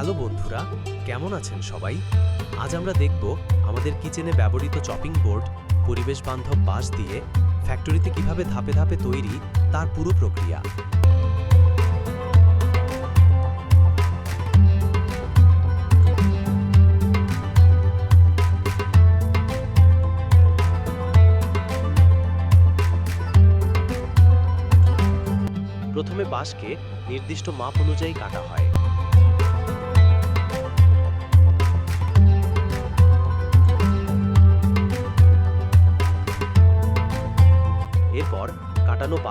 Hello বন্ধুরা, কেমন আছেন সবাই? আজ আমরা দেখব আমাদের কিচেনে ব্যবহৃত চপিং বোর্ড, পরিবেশ বান্ধব বাঁশ দিয়ে ফ্যাক্টরিতে কীভাবে ধাপে ধাপে তৈরি তার পুরো প্রক্রিয়া। প্রথমে বাঁশকে নির্দিষ্ট মাপ অনুযায়ী কাটা হয়।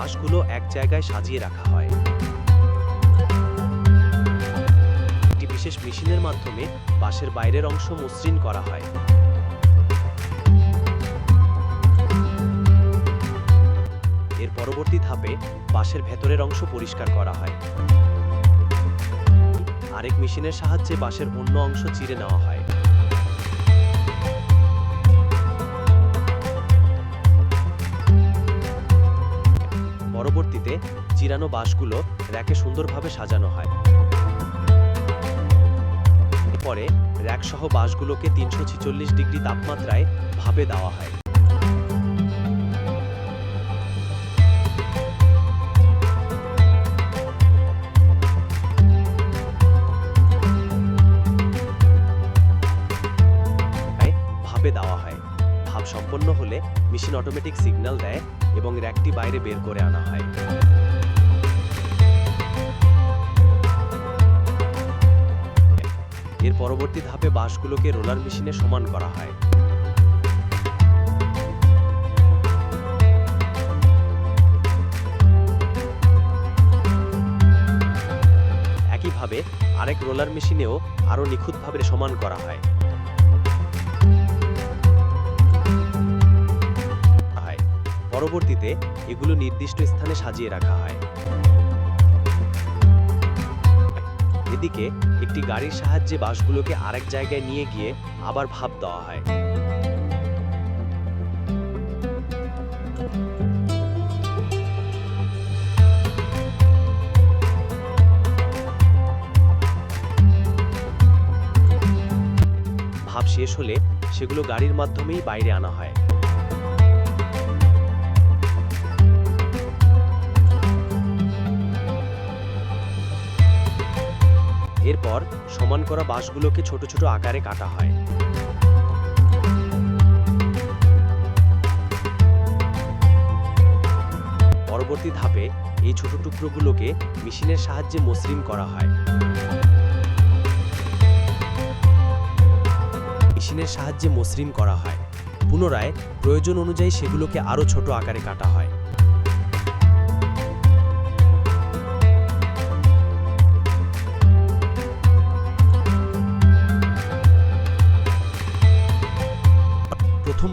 বাঁশগুলো এক জায়গায় সাজিয়ে রাখা হয়। একটি বিশেষ মেশিনের মাধ্যমে বাঁশের বাইরের অংশ মসৃণ করা হয়। এর পরবর্তী ধাপে বাঁশের ভেতরের অংশ পরিষ্কার করা হয়। আরেক মেশিনের সাহায্যে বাঁশের অন্য অংশ চিরে নেওয়া হয়। পরবর্তীতে চিরানো বাঁশগুলো র্যাকে সুন্দরভাবে সাজানো হয়। পরে র্যাক সহ বাঁশগুলোকে তিনশো ডিগ্রি তাপমাত্রায় ভাপে দেওয়া হয়। ভাপে দেওয়া হয়। সম্পন্ন হলে মেশিন অটোমেটিক সিগন্যাল দেয় এবং র্যাকটি বাইরে বের করে আনা হয়। এর পরবর্তী ধাপে বাঁশগুলোকে রোলার মেশিনে সমান করা হয়। একইভাবে আরেক রোলার মেশিনেও আরও নিখুঁতভাবে সমান করা হয় হয়। পরবর্তীতে এগুলো নির্দিষ্ট স্থানে সাজিয়ে রাখা হয়। এদিকে একটি গাড়ির সাহায্যে বাসগুলোকে আরেক জায়গায় নিয়ে গিয়ে আবার ভাপ দেওয়া হয়। ভাপ শেষ হলে সেগুলো গাড়ির মাধ্যমেই বাইরে আনা হয়। এরপর সমান করা বাঁশগুলোকে ছোট ছোট আকারে কাটা হয়। পরবর্তী ধাপে এই ছোট টুকরোগুলোকে মেশিনের সাহায্যে মসৃণ করা হয়। মেশিনের সাহায্যে মসৃণ করা হয়। পুনরায় প্রয়োজন অনুযায়ী সেগুলোকে আরও ছোট আকারে কাটা হয়।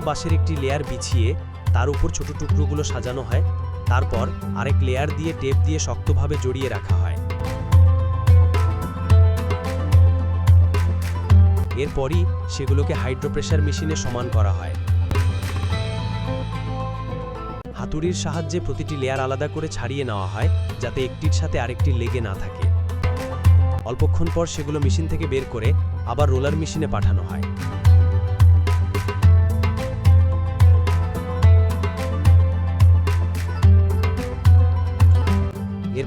বাঁশের একটি লেয়ার বিছিয়ে তার উপর ছোট টুকরোগুলো সাজানো হয়। তারপর আরেক লেয়ার দিয়ে টেপ দিয়ে শক্তভাবে জড়িয়ে রাখা হয়। এরপরই সেগুলোকে হাইড্রোপ্রেশার মেশিনে সমান করা হয়। হাতুড়ির সাহায্যে প্রতিটি লেয়ার আলাদা করে ছাড়িয়ে নেওয়া হয়, যাতে একটির সাথে আরেকটি লেগে না থাকে। অল্পক্ষণ পর সেগুলো মেশিন থেকে বের করে আবার রোলার মেশিনে পাঠানো হয়।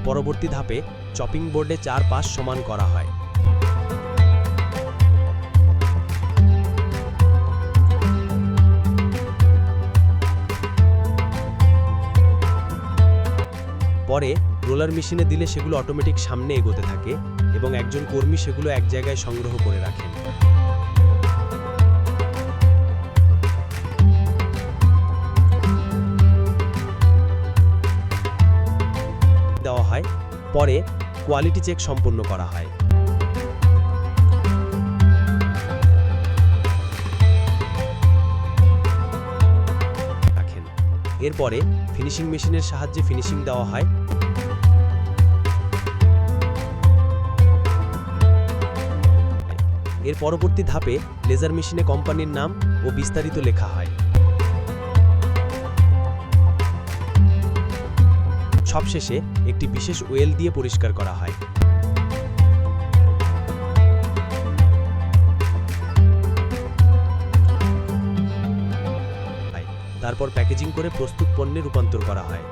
পরবর্তী ধাপে চপিং বোর্ডে চার পাশ সমান করা হয়। পরে রোলার মেশিনে দিলে সেগুলো অটোমেটিক সামনে এগোতে থাকে এবং একজন কর্মী সেগুলো এক জায়গায় সংগ্রহ করে রাখেন। পরে কোয়ালিটি চেক সম্পন্ন করা হয়। এরপরে ফিনিশিং মেশিনের সাহায্যে ফিনিশিং দেওয়া হয়। এর পরবর্তী ধাপে লেজার মেশিনে কোম্পানির নাম ও বিস্তারিত লেখা হয়। সবশেষে একটি বিশেষ ওয়েল দিয়ে পরিষ্কার করা হয়। তারপর প্যাকেজিং করে প্রস্তুত পণ্যে রূপান্তর করা হয়।